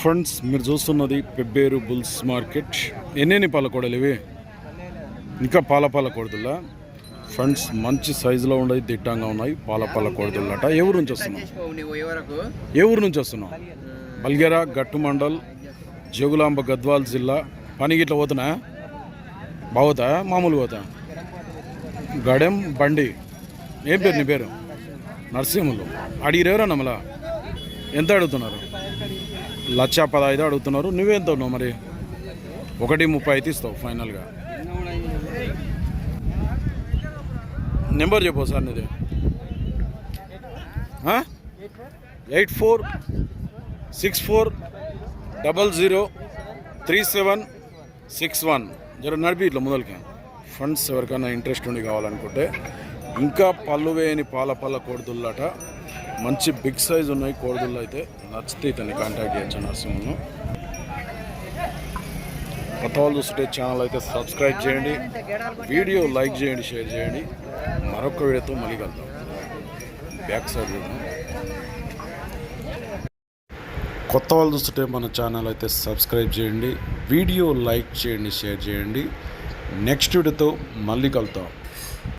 Friends మీరు చూస్తున్నది Pebbair bulls market. ఎన్నెన్ని పాలకూడలు ఇవి? ఇంకా పాల పాల ఫ్రెండ్స్ మంచి సైజులో ఉన్నాయి దిట్టంగా ఉన్నాయి పాల పాలకూడదులట. ఎవరు ఏ ఊరు నుంచి వస్తున్నావు? ఏ ఊరు నుంచి వస్తున్నావు? బల్గేరా గట్టు మండల్ జోగులాంబ గద్వాల్ జిల్లా. పనికి ఇట్లా పోతున్నా? బావుతా మామూలు పోతా? గడెం బండి. ఏం పేరు నీ పేరు? నరసింహులు. అడిగిరేవరా నమ్మలా ఎంత అడుగుతున్నారు? లక్ష పదహైదు అడుగుతున్నారు. నువ్వెంత ఉన్నావు మరి? ఒకటి ముప్పై అయితే ఇస్తావు ఫైనల్గా. నెంబర్ చెప్పు సార్ నీది. Eight four six four double zero three seven six one. జర నడిపి ఇట్లా మొదలకి ఫండ్స్ ఎవరికైనా ఇంట్రెస్ట్ ఉండి కావాలనుకుంటే. ఇంకా పళ్ళు వేయని పాల పళ్ళ కోడిదుల్లట మంచి బిగ్ సైజ్ ఉన్నాయి కోడిదుళ్ళు అయితే. నచ్చితే ఇతన్ని కాంటాక్ట్ చేయొచ్చు నరసింహను. కొత్త వాళ్ళు చూస్తుంటే ఛానల్ అయితే సబ్స్క్రైబ్ చేయండి. వీడియో లైక్ చేయండి షేర్ చేయండి. మరొక వీడియోతో మళ్ళీ కలుద్దాం. బ్యాక్ సైడ్ కొత్త వాళ్ళు చూస్తుంటే మన ఛానల్ అయితే సబ్స్క్రైబ్ చేయండి. వీడియో లైక్ చేయండి షేర్ చేయండి. నెక్స్ట్ వీడియోతో మళ్ళీ కలుద్దాం.